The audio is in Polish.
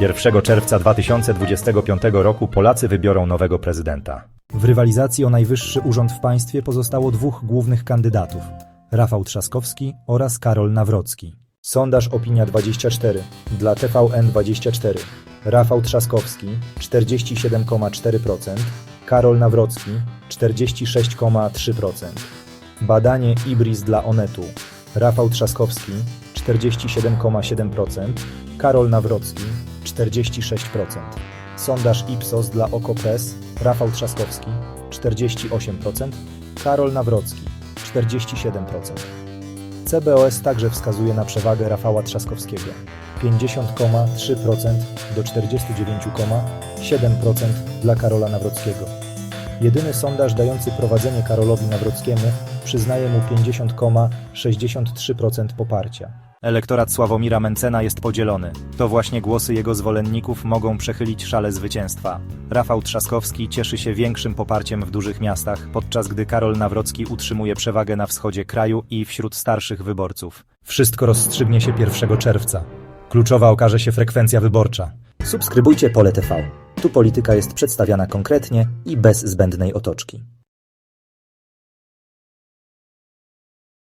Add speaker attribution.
Speaker 1: 1 czerwca 2025 roku Polacy wybiorą nowego prezydenta.
Speaker 2: W rywalizacji o najwyższy urząd w państwie pozostało dwóch głównych kandydatów: Rafał Trzaskowski oraz Karol Nawrocki. Sondaż Opinia 24 dla TVN24. Rafał Trzaskowski 47,4%, Karol Nawrocki 46,3%. Badanie Ibris dla Onetu. Rafał Trzaskowski 47,7%, Karol Nawrocki 46%. Sondaż Ipsos dla Okopres. Rafał Trzaskowski 48%, Karol Nawrocki 47%. CBOS także wskazuje na przewagę Rafała Trzaskowskiego 50,3% do 49,7% dla Karola Nawrockiego. Jedyny sondaż dający prowadzenie Karolowi Nawrockiemu przyznaje mu 50,63% poparcia.
Speaker 1: Elektorat Sławomira Mencena jest podzielony. To właśnie głosy jego zwolenników mogą przechylić szale zwycięstwa. Rafał Trzaskowski cieszy się większym poparciem w dużych miastach, podczas gdy Karol Nawrocki utrzymuje przewagę na wschodzie kraju i wśród starszych wyborców.
Speaker 2: Wszystko rozstrzygnie się 1 czerwca. Kluczowa okaże się frekwencja wyborcza.
Speaker 3: Subskrybujcie Pole TV. Tu polityka jest przedstawiana konkretnie i bez zbędnej otoczki.